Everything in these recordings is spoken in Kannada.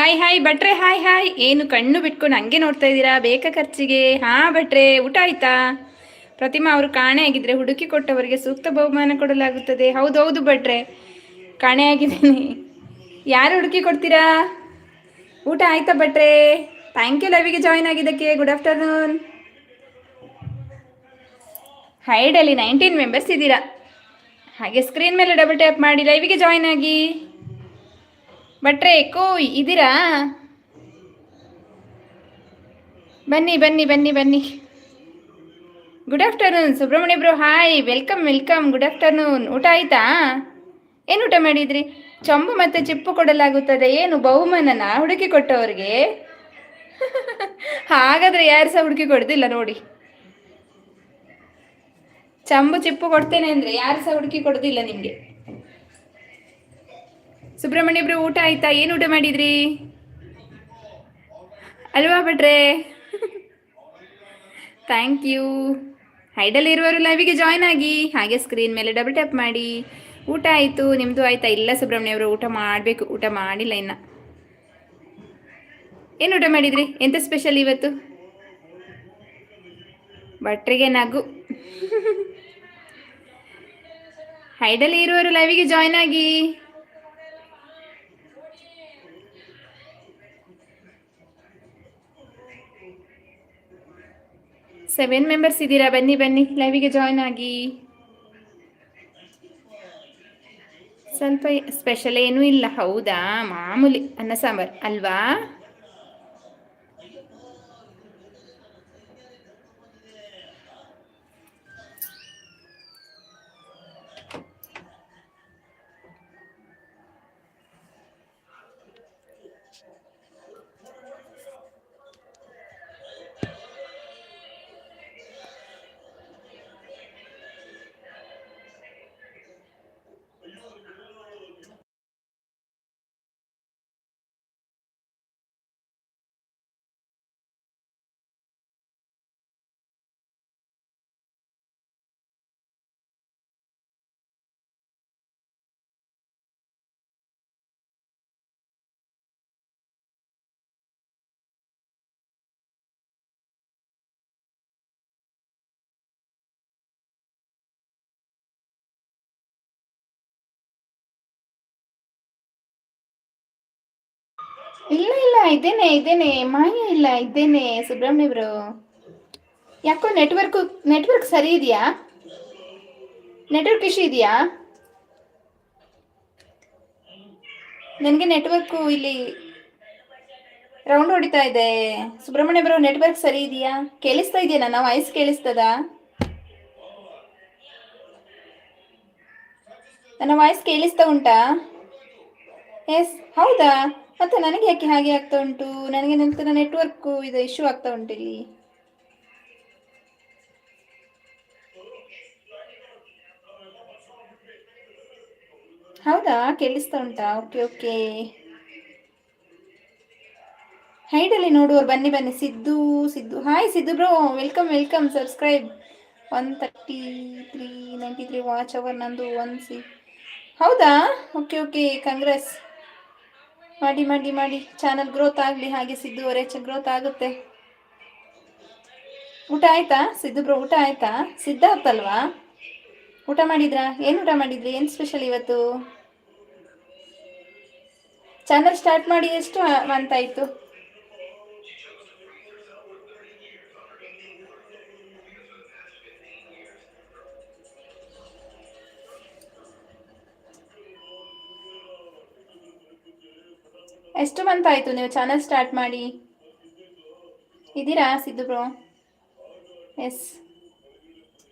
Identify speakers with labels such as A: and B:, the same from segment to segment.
A: ಹಾಯ್ ಹಾಯ್, ಭಟ್ರೆ, ಹಾಯ್ ಹಾಯ್. ಏನು ಕಣ್ಣು ಬಿಟ್ಕೊಂಡು ಹಂಗೆ ನೋಡ್ತಾ ಇದ್ದೀರಾ? ಬೇಕಾ ಖರ್ಚಿಗೆ? ಹಾ, ಭಟ್ರೆ, ಊಟ ಆಯ್ತಾ? ಪ್ರತಿಮಾ ಅವರು ಕಾಣೆ ಆಗಿದ್ರೆ ಹುಡುಕಿ ಕೊಟ್ಟವರಿಗೆ ಸೂಕ್ತ ಬಹುಮಾನ ಕೊಡಲಾಗುತ್ತದೆ. ಹೌದು ಹೌದು, ಭಟ್ರೆ. ಕಾಣೆ ಆಗಿದ್ದೀನಿ. ಯಾರು ಹುಡುಕಿ ಕೊಡ್ತೀರಾ? ಊಟ ಆಯ್ತಾ, ಭಟ್ರೆ? ಥ್ಯಾಂಕ್ ಯು ಲವಿಗೆ ಜಾಯ್ನ್ ಆಗಿದ್ದಕ್ಕೆ. ಗುಡ್ ಆಫ್ಟರ್ನೂನ್ ಹೈಡಲ್ಲಿ ನೈನ್ಟೀನ್ ಮೆಂಬರ್ಸ್ ಇದ್ದೀರಾ. ಹಾಗೆ ಸ್ಕ್ರೀನ್ ಮೇಲೆ ಡಬಲ್ ಟ್ಯಾಪ್ ಮಾಡಿ ಲೈವಿಗೆ ಜಾಯ್ನ್ ಆಗಿ. ಭಟ್ರೆ ಕೋಯ್ ಇದ್ದೀರಾ? ಬನ್ನಿ ಬನ್ನಿ ಬನ್ನಿ ಬನ್ನಿ. Good afternoon Subrahmanya bro hi welcome welcome good afternoon ಊಟ ಆಯ್ತಾ? ಏನು ಊಟ ಮಾಡಿದ್ರಿ? ಚೊಂಬು ಮತ್ತು ಚಿಪ್ಪು ಕೊಡಲಾಗುತ್ತದೆ. ಏನು, ಬಹುಮಾನನ? ಹುಡುಕಿ ಕೊಟ್ಟವ್ರಿಗೆ? ಹಾಗಾದ್ರೆ ಯಾರು ಸಹ ಹುಡುಕಿ ಕೊಡ್ದಿಲ್ಲ ನೋಡಿ. ಚಂಬು, ಚಿಪ್ಪು ಕೊಡ್ತೇನೆ ಅಂದ್ರೆ ಯಾರು ಸಹ ಹುಡುಕಿ ಕೊಡೋದಿಲ್ಲ ನಿಮಗೆ? ಸುಬ್ರಹ್ಮಣ್ಯ ಬ್ರೋ, ಊಟ ಆಯ್ತಾ? ಏನು ಊಟ ಮಾಡಿದ್ರಿ? ಅಲ್ವಾ ಭಟ್ರೆ? ಥ್ಯಾಂಕ್ ಯು ಹೈಡಲ್ಲಿ ಇರುವವರು ಲೈವಿಗೆ ಜಾಯ್ನ್ ಆಗಿ, ಹಾಗೆ ಸ್ಕ್ರೀನ್ ಮೇಲೆ ಡಬಲ್ ಟ್ಯಾಪ್ ಮಾಡಿ. ಊಟ ಆಯಿತು ನಿಮ್ಮದು ಆಯ್ತಾ? ಇಲ್ಲ ಸುಬ್ರಹ್ಮಣ್ಯ ಅವರು ಊಟ ಮಾಡಬೇಕು. ಊಟ ಮಾಡಿಲ್ಲ ಇನ್ನು. ಏನು ಊಟ ಮಾಡಿದ್ರಿ? ಎಂತ ಸ್ಪೆಷಲ್ ಇವತ್ತು? ಭಟ್ರಿಗೆ ನಗು. ಹೈಡಲ್ಲಿ ಇರುವವರು ಲೈವಿಗೆ ಜಾಯ್ನ್ ಆಗಿ. ಸೆವೆನ್ ಮೆಂಬರ್ಸ್ ಇದ್ದೀರಾ? ಬನ್ನಿ ಬನ್ನಿ. ಲೈವಿಗೆ ಜಾಯ್ನ್ ಆಗಿ. ಸ್ವಲ್ಪ ಸ್ಪೆಷಲ್ ಏನೂ ಇಲ್ಲ. ಹೌದಾ? ಮಾಮೂಲಿ ಅನ್ನ ಸಾಂಬಾರ್. ಅಲ್ವಾ? ಇಲ್ಲ ಇಲ್ಲ, ಇದ್ದೇನೆ ಇದ್ದೇನೆ. ಮಾಯ ಇಲ್ಲ, ಇದ್ದೇನೆ, ಸುಬ್ರಹ್ಮಣ್ಯ ಬ್ರೋ. ಯಾಕೋ ನೆಟ್ವರ್ಕ್ ನೆಟ್ವರ್ಕ್ ಸರಿ ಇದೆಯಾ? ನೆಟ್ವರ್ಕ್ ಇಶ್ಯೂ ಇದೆಯಾ? ನನಗೆ ನೆಟ್ವರ್ಕು ಇಲ್ಲಿ ರೌಂಡ್ ಹೊಡಿತಾ ಇದೆ. ಸುಬ್ರಹ್ಮಣ್ಯ ಬ್ರೋ ನೆಟ್ವರ್ಕ್ ಸರಿ ಇದೆಯಾ? ಕೇಳಿಸ್ತಾ ಇದೆಯಾ ನನ್ನ ವಾಯ್ಸ್ ಕೇಳಿಸ್ತದ? ನನ್ನ ವಾಯ್ಸ್ ಕೇಳಿಸ್ತಾ ಉಂಟಾ? ಎಸ್ ಹೌದಾ? ಮತ್ತೆ ನನಗೆ ಯಾಕೆ ಹಾಗೆ ಆಗ್ತಾ ಉಂಟು? ನನಗೆ ನಂತರ ನೆಟ್ವರ್ಕ್ ಇದು ಇಶ್ಯೂ ಆಗ್ತಾ ಉಂಟು ಇಲ್ಲಿ. ಹೌದಾ? ಕೇಳಿಸ್ತಾ ಉಂಟಾ? ಓಕೆ ಓಕೆ ಹೈಡಲ್ಲಿ ನೋಡುವರು ಬನ್ನಿ ಬನ್ನಿ. Siddu Siddu. Hi Siddu bro welcome welcome subscribe one thirty three ninety three watch hour ನಂದು ಒನ್ ಸಿ ಹೌದಾ? ಓಕೆ ಓಕೆ ಕಂಗ್ರೆಸ್ ಮಾಡಿ ಮಾಡಿ ಮಾಡಿ. ಚಾನಲ್ ಗ್ರೋತ್ ಆಗಲಿ, ಹಾಗೆ ಸಿದ್ದು ಅವರೇ ಗ್ರೋತ್ ಆಗುತ್ತೆ. ಊಟ ಆಯ್ತಾ? ಸಿದ್ದು ಬ್ರೋ ಊಟ ಆಯ್ತಾ? ಸಿದ್ಧಾರ್ಥ ಅಲ್ವಾ ಊಟ ಮಾಡಿದ್ರಾ? ಏನು ಊಟ ಮಾಡಿದ್ರಿ? ಏನು ಸ್ಪೆಷಲ್ ಇವತ್ತು? ಚಾನಲ್ ಸ್ಟಾರ್ಟ್ ಮಾಡಿ ಎಷ್ಟು ಅಂತ ಎಷ್ಟು ಮಂತ್ ಆಯಿತು ನೀವು ಚಾನಲ್ ಸ್ಟಾರ್ಟ್ ಮಾಡಿ? ಇದ್ದೀರಾ ಸಿದ್ದು ಬ್ರೋ ಎಸ್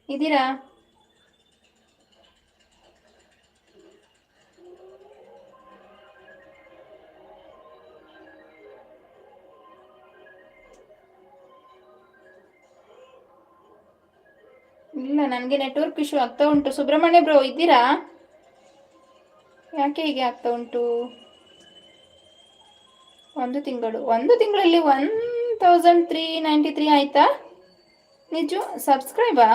A: ಇದ್ದೀರಾ ಇಲ್ಲ, ನನಗೆ ನೆಟ್ವರ್ಕ್ ಇಶ್ಯೂ ಆಗ್ತಾ ಉಂಟು. ಸುಬ್ರಹ್ಮಣ್ಯ ಬ್ರೋ ಇದ್ದೀರಾ ಯಾಕೆ ಹೀಗೆ ಆಗ್ತಾ ಉಂಟು? ಒಂದು ತಿಂಗಳು. ಒಂದು ತಿಂಗಳಲ್ಲಿ one thousand three ninety three ಆಯಿತಾ? ನಿಜ ಸಬ್ಸ್ಕ್ರೈಬಾ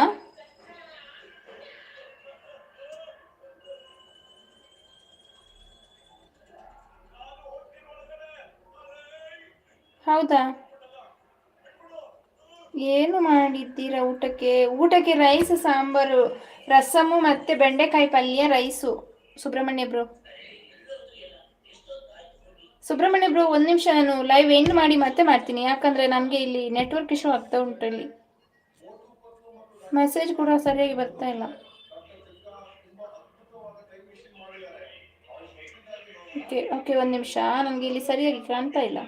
A: ಹೌದಾ? ಏನು ಮಾಡಿದ್ದೀರಾ ಊಟಕ್ಕೆ? ಊಟಕ್ಕೆ ರೈಸ್ ಸಾಂಬಾರು, ರಸಮು ಮತ್ತೆ ಬೆಂಡೆಕಾಯಿ ಪಲ್ಯ rice Subrahmanya bro. Subrahmanya bro, ಒಂದು ನಿಮಿಷ ನಾನು ಲೈವ್ ಎಂಡ್ ಮಾಡಿ ಮತ್ತೆ ಮಾಡ್ತೀನಿ. ಯಾಕಂದ್ರೆ ನನಗೆ ಇಲ್ಲಿ ನೆಟ್ವರ್ಕ್ ಇಶ್ಯೂ ಆಗ್ತಾ ಉಂಟು ಇಲ್ಲಿ. ಮೆಸೇಜ್ ಕೂಡ ಸರಿಯಾಗಿ ಬರ್ತಾ ಇಲ್ಲ. ಓಕೆ ಓಕೆ ಒಂದು ನಿಮಿಷ. ನನಗೆ ಇಲ್ಲಿ ಸರಿಯಾಗಿ ಕಾಣ್ತಾ ಇಲ್ಲ.